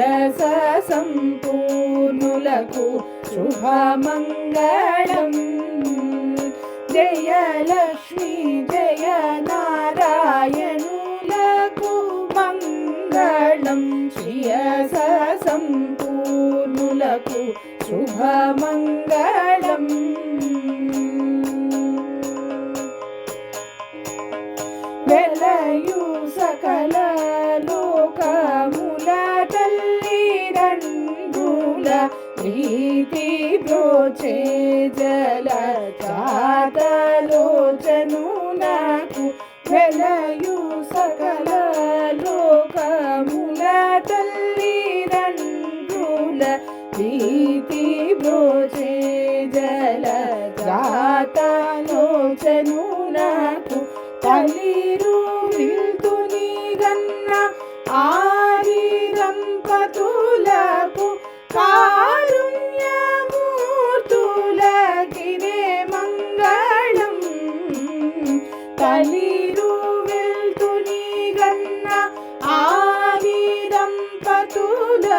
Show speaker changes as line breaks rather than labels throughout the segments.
శ్రియస సంపూర్ణులకు శుభమంగళం. జయలక్ష్మి జయ నారాయణులకు మంగళం. శ్రియస సంపూర్ణులకు శుభమంగళం. బ్రోచే జల చాతలోచనునకు వెలయు సకల లోకముల తల్లి రంగుల ప్రీతి బ్రోచే జల జాతలోచనునకు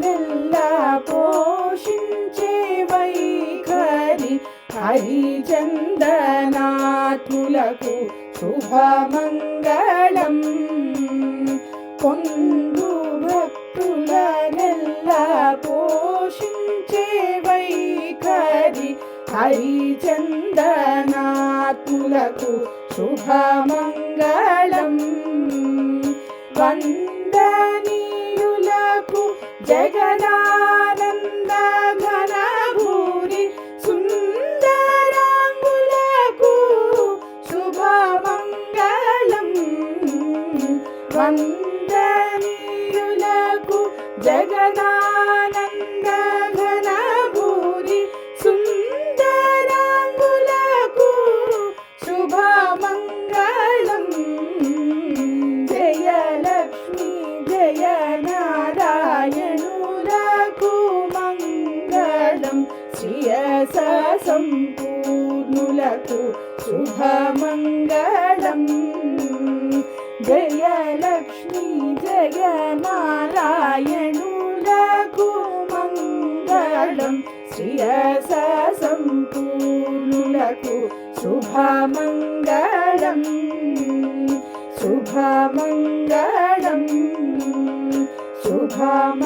నెల్లా పోషించే వైఖరి హరిచందనాత్ములకు శుభమంగళం. పొందు భక్తుల నెల్లా పోషించే వైఖరి హరిచందనాత్ములకు శుభమంగళం. వందనీయులకు జగదానంద ఘనభూరి సుందరాంగులకు శుభమంగళం. వందనీయులకు జగదానంద ఘనభూరి సుందరాంగులకు మంగళం శ్రియస సంపూర్ణులకు శుభమంగళం. జయలక్ష్మీ జయ నారాయణులకు మంగళం. శ్రియస సంపూర్ణులకు శుభమంగళం. శుభమంగళం. శుభమంగళం.